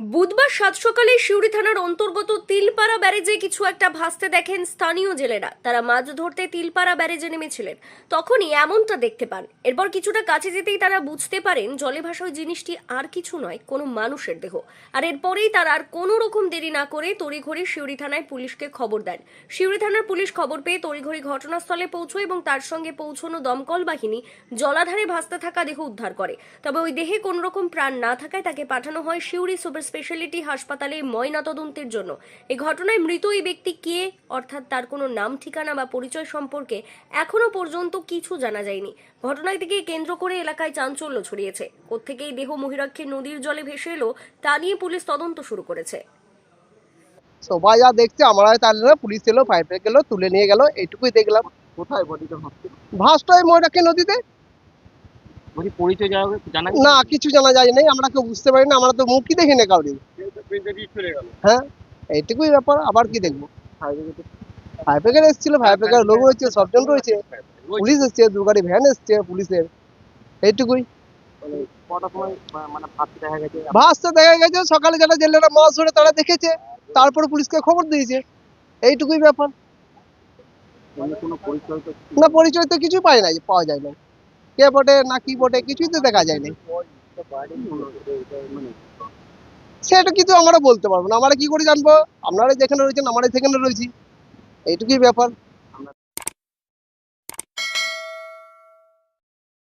বুধবার সাত সকালে শিউরি থানার অন্তর্গত তিলপাড়া ব্যারেজে কিছু একটা ভাসতে দেখেন স্থানীয় জেলেরা। তারা মাছ ধরতে তিলপাড়া ব্যারেজে নেমেছিলেন। তখনই এমনটা দেখতে পান। এরপর কিছুটা কাছে যেতেই তারা বুঝতে পারেন, জলে ভাসা ওই জিনিসটি আর কিছু নয়, কোনো মানুষের দেহ। আর এরপরেই তারা আর কোনো রকম দেরি না করে তড়িঘড়ি শিউরি থানায় পুলিশকে খবর দেন। শিউরি থানার পুলিশ খবর পেয়ে তড়িঘড়ি ঘটনাস্থলে পৌঁছয় এবং তার সঙ্গে পৌঁছনো দমকল বাহিনী জলাধারে ভাসতে থাকা দেহ উদ্ধার করে। তবে ওই দেহে কোনো রকম প্রাণ না থাকায় তাকে পাঠানো হয় শিউরি সুপার স্পেশালিটি হাসপাতালে ময়নাতদন্তের জন্য। এই ঘটনায় মৃত এই ব্যক্তি কে, অর্থাৎ তার কোনো নাম, ঠিকানা বা পরিচয় সম্পর্কে এখনও পর্যন্ত কিছু জানা যায়নি। ঘটনাটিকে কেন্দ্র করে এলাকায় চাঞ্চল্য ছড়িয়েছে। কোত্থেকে এই দেহ মহিরাক্ষী নদীর জলে ভেসে এলো, তা নিয়ে পুলিশ তদন্ত শুরু করেছে। সবাই যা দেখছে, আমরা তার পুলিশ এলো ফায়ার ব্রিগেড গেলো, তুলে নিয়ে গেল, এইটুকুই দেখলাম। কোথায় বডিটা ওই ময়ূরাক্ষী নদীতে? পরিচয় জানা জানা না কিছু জানা যায় নাই আমরা কেউ বুঝতে পারি না আমরা তো মুখই দেখি না কাউরি। হ্যাঁ এইটুকুই ব্যাপার আবার কি দেখব? ফায়ার ব্রিগেড এসেছিল ফায়ার ব্রিগেড লোক রয়েছে সবজন রয়েছে। পুলিশ এসছে দু গাড়ি ভ্যান এসছে পুলিশের। এইটুকুই। মানে ভাসতে দেখা গেছে সকালে যারা জেলেরা মাছ ধরে তারা দেখেছে তারপরে পুলিশকে খবর দিয়েছে। এইটুকুই ব্যাপার। কোনো না পরিচয় তো কিছু পাই নাই পাওয়া যায় না কে বটে না কি বটে কিছুই তো দেখা যায় না মানে সেটা কিন্তু আমরা বলতে পারব না। আমরা কি করে জানব? আপনারা যেখানে রয়েছেন আমরা সেখানে রয়েছি। এইটুকুই ব্যাপার।